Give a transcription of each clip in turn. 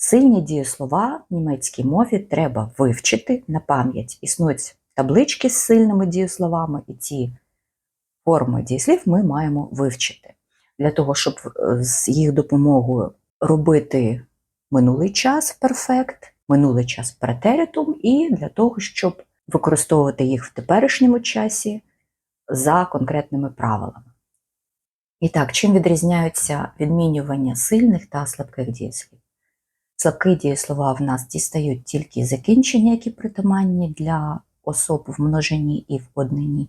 Сильні дієслова в німецькій мові треба вивчити на пам'ять. Існують таблички з сильними дієсловами, і ці форми дієслів ми маємо вивчити для того, щоб е, з їх допомогою робити минулий час перфект, минулий час претеритум, і для того, щоб використовувати їх в теперішньому часі за конкретними правилами. І так, чим відрізняються відмінювання сильних та слабких дієслів? Слабкі дієслова в нас дістають тільки закінчення, які притаманні для особ в множині і в однині,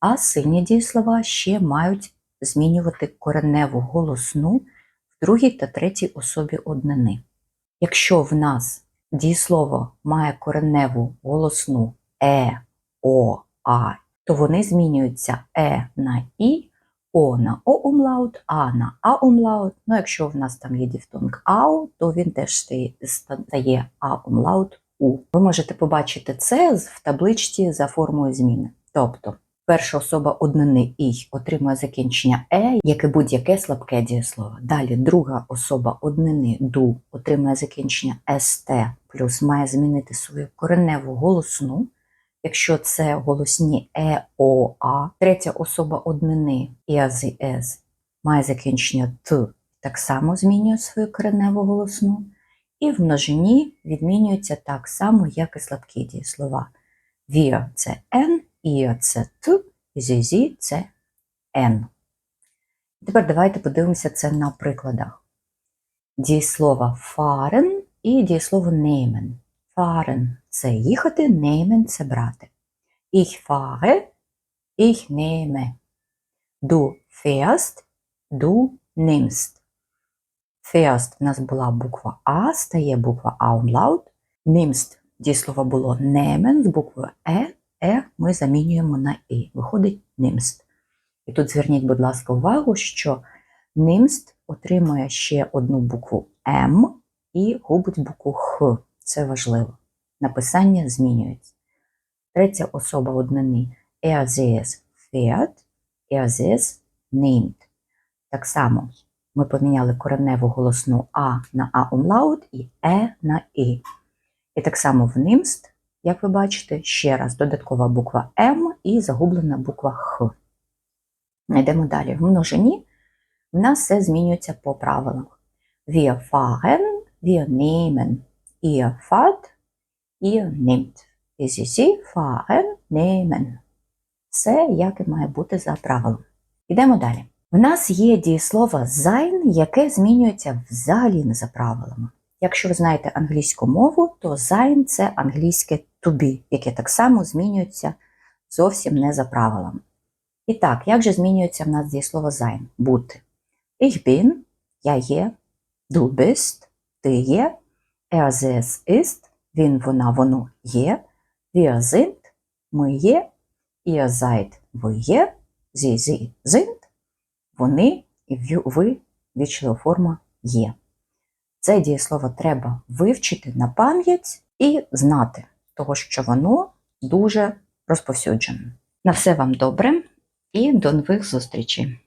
а сильні дієслова ще мають змінювати кореневу голосну в другій та третій особі однини. Якщо в нас дієслово має кореневу голосну е, о, а, то вони змінюються е на і, о на о умлаут, а на а умлаут. Ну, якщо в нас там є дифтонг ау, то він теж стає, а умлаут у. Ви можете побачити це в табличці за формою зміни. Тобто, перша особа однини ій отримує закінчення е, як і будь-яке слабке дієслово. Далі друга особа однини ду отримує закінчення ст, плюс має змінити свою кореневу голосну. Якщо це голосні е, о, а, третя особа однини іази ес має закінчення т, так само змінює свою кореневу голосну. І в множині відмінюється так само, як і слабкі дієслова. Віа це N, іа це Т, зізі це N. Тепер давайте подивимося це на прикладах. Дієслова fahren і дієслово nehmen. Fahren – це їхати, nehmen – це брати. Ich fahre, ich nehme. Du fährst, du nimmst. Fährst в нас була буква А, стає буква А умлаут. Nimmst дієслово було nehmen з буквою Е, Е ми замінюємо на І. Виходить nimmst. І тут зверніть, будь ласка, увагу, що nimmst отримує ще одну букву М і губить букву Х. Це важливо. Написання змінюється. Третя особа однини er sie es nimmt. Так само ми поміняли кореневу голосну А на А умлаут і Е на І. І так само в nimmst, як ви бачите, ще раз додаткова буква М і загублена буква Х. Йдемо далі. В множині в нас все змінюється по правилам. Wir fahren, wir nehmen, ihr fahrt, ihr nimmt. Sie fahren, nehmen. Все як і має бути за правилом. Йдемо далі. В нас є дієслово sein, яке змінюється взагалі не за правилами. Якщо ви знаєте англійську мову, то sein – це англійське to be, яке так само змінюється зовсім не за правилами. І так, як же змінюється в нас дієслово sein? Бути. Ich bin, я є, du bist, ти є, er sie ist, він, вона, воно є, sind, ми є, seid, ви є, sie, sie sind, вони і ви вічлива форма є. Це дієслово треба вивчити на пам'ять і знати, того що воно дуже розповсюджене. На все вам добре і до нових зустрічей!